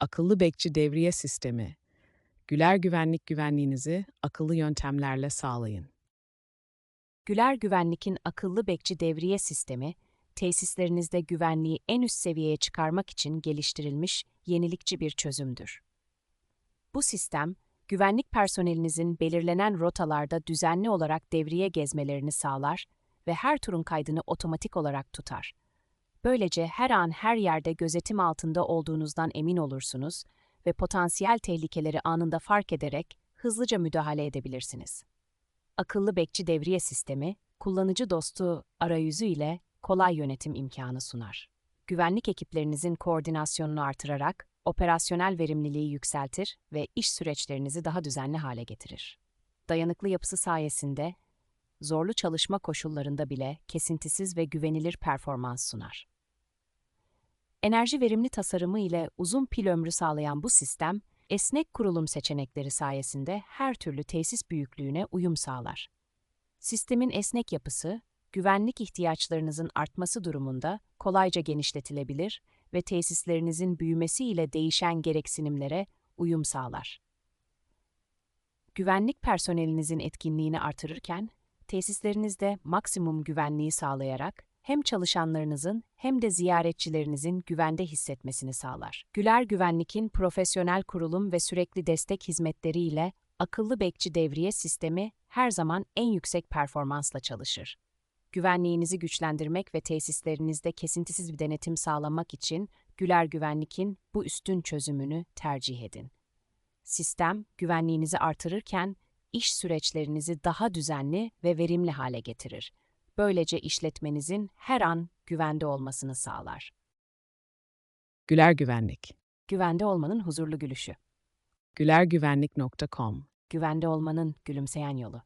akıllı bekçi devriye sistemi. Güler güvenlik güvenliğinizi akıllı yöntemlerle sağlayın. Güler Güvenlik'in akıllı bekçi devriye sistemi, tesislerinizde güvenliği en üst seviyeye çıkarmak için geliştirilmiş yenilikçi bir çözümdür. Bu sistem, güvenlik personelinizin belirlenen rotalarda düzenli olarak devriye gezmelerini sağlar ve her turun kaydını otomatik olarak tutar. Böylece her an her yerde gözetim altında olduğunuzdan emin olursunuz ve potansiyel tehlikeleri anında fark ederek hızlıca müdahale edebilirsiniz. Akıllı bekçi devriye sistemi, kullanıcı dostu arayüzü ile kolay yönetim imkanı sunar. Güvenlik ekiplerinizin koordinasyonunu artırarak operasyonel verimliliği yükseltir ve iş süreçlerinizi daha düzenli hale getirir. Dayanıklı yapısı sayesinde zorlu çalışma koşullarında bile kesintisiz ve güvenilir performans sunar. Enerji verimli tasarımı ile uzun pil ömrü sağlayan bu sistem, esnek kurulum seçenekleri sayesinde her türlü tesis büyüklüğüne uyum sağlar. Sistemin esnek yapısı, güvenlik ihtiyaçlarınızın artması durumunda kolayca genişletilebilir ve tesislerinizin büyümesiyle değişen gereksinimlere uyum sağlar. Güvenlik personelinizin etkinliğini artırırken, tesislerinizde maksimum güvenliği sağlayarak hem çalışanlarınızın hem de ziyaretçilerinizin güvende hissetmesini sağlar. Güler Güvenlik'in profesyonel kurulum ve sürekli destek hizmetleriyle akıllı bekçi devriye sistemi her zaman en yüksek performansla çalışır. Güvenliğinizi güçlendirmek ve tesislerinizde kesintisiz bir denetim sağlamak için Güler Güvenlik'in bu üstün çözümünü tercih edin. Sistem, güvenliğinizi artırırken iş süreçlerinizi daha düzenli ve verimli hale getirir. Böylece işletmenizin her an güvende olmasını sağlar. Güler Güvenlik. Güvende olmanın huzurlu gülüşü. gülergüvenlik.com Güvende olmanın gülümseyen yolu.